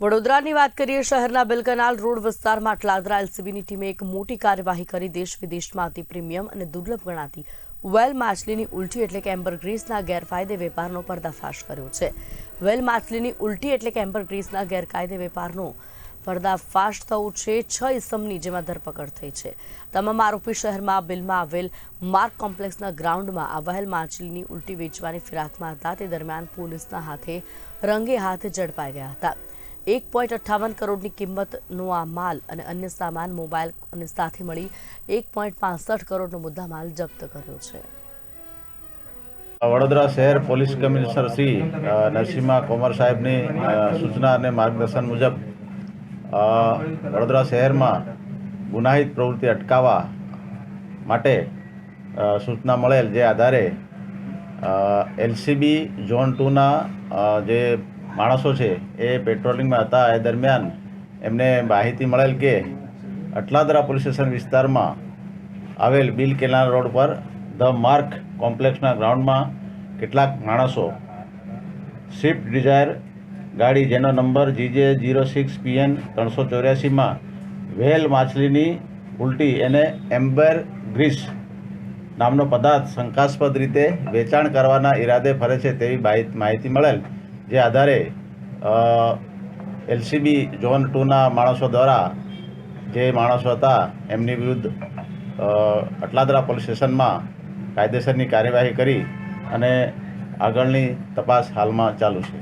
વડોદરાની વાત કરીએ, શહેરના બિલકનાલ રોડ વિસ્તારમાં અટલાદરા એલસીબીની ટીમે એક મોટી કાર્યવાહી કરી દેશ વિદેશમાં અતિ પ્રીમિયમ અને દુર્લભ ગણાતી વેલ માછલીની ઉલટી એટલે કે એમ્બરગ્રીસના ગેરફાયદે વેપારનો પર્દાફાશ કર્યો છે. વેલ માછલીની ઉલટી એટલે કે એમ્બરગ્રીસના ગેરકાયદે વેપારનો પર્દાફાશ થવું છે છ ઇસમની જેમાં ધરપકડ થઈ છે. તમામ આરોપી શહેરમાં બિલમાં આવેલ માર્ક કોમ્પ્લેક્સના ગ્રાઉન્ડમાં આ વહેલ માછલીની ઉલટી વેચવાની ફિરાકમાં હતા તે દરમિયાન પોલીસના હાથે રંગે હાથ ઝડપાઈ ગયા હતા. એક પોઈન્ટ અઠ્ઠાવન કરોડની કિંમતનો આ માલ અને અન્ય સામાન મોબાઈલ અને સાથે મળી એક પોઈન્ટ પાસઠ કરોડનો મુદ્દામાલ જપ્ત કર્યો છે. વડોદરા શહેર પોલીસ કમિશનર શ્રી નરસિંહા કોમર સાહેબની સૂચના અને માર્ગદર્શન મુજબ વડોદરા શહેરમાં ગુનાહિત પ્રવૃત્તિ અટકાવવા માટે સૂચના મળેલ જે આધારે એલસીબી ઝોન ટુના જે માણસો છે, એ પેટ્રોલિંગમાં હતા. એ દરમિયાન એમને માહિતી મળેલ કે અટલાદરા પોલીસ સ્ટેશન વિસ્તારમાં આવેલ બિલ કેનાલ રોડ પર ધ માર્ક કોમ્પ્લેક્સના ગ્રાઉન્ડમાં કેટલાક માણસો સ્વિફ્ટ ડિઝાયર ગાડી જેનો number GJ zero six PN ત્રણસો ચોર્યાસીમાં વેલ માછલીની ઉલટી એને એમ્બર ગ્રીસ નામનો પદાર્થ શંકાસ્પદ રીતે વેચાણ કરવાના ઈરાદે ફરે છે તેવી માહિતી મળેલ. જે આધારે એલસીબી ઝોન ટુના માણસો દ્વારા જે માણસો હતા, એમની વિરુદ્ધ અટલાદરા પોલીસ સ્ટેશનમાં કાયદેસરની કાર્યવાહી કરી અને આગળની તપાસ હાલમાં ચાલુ છે.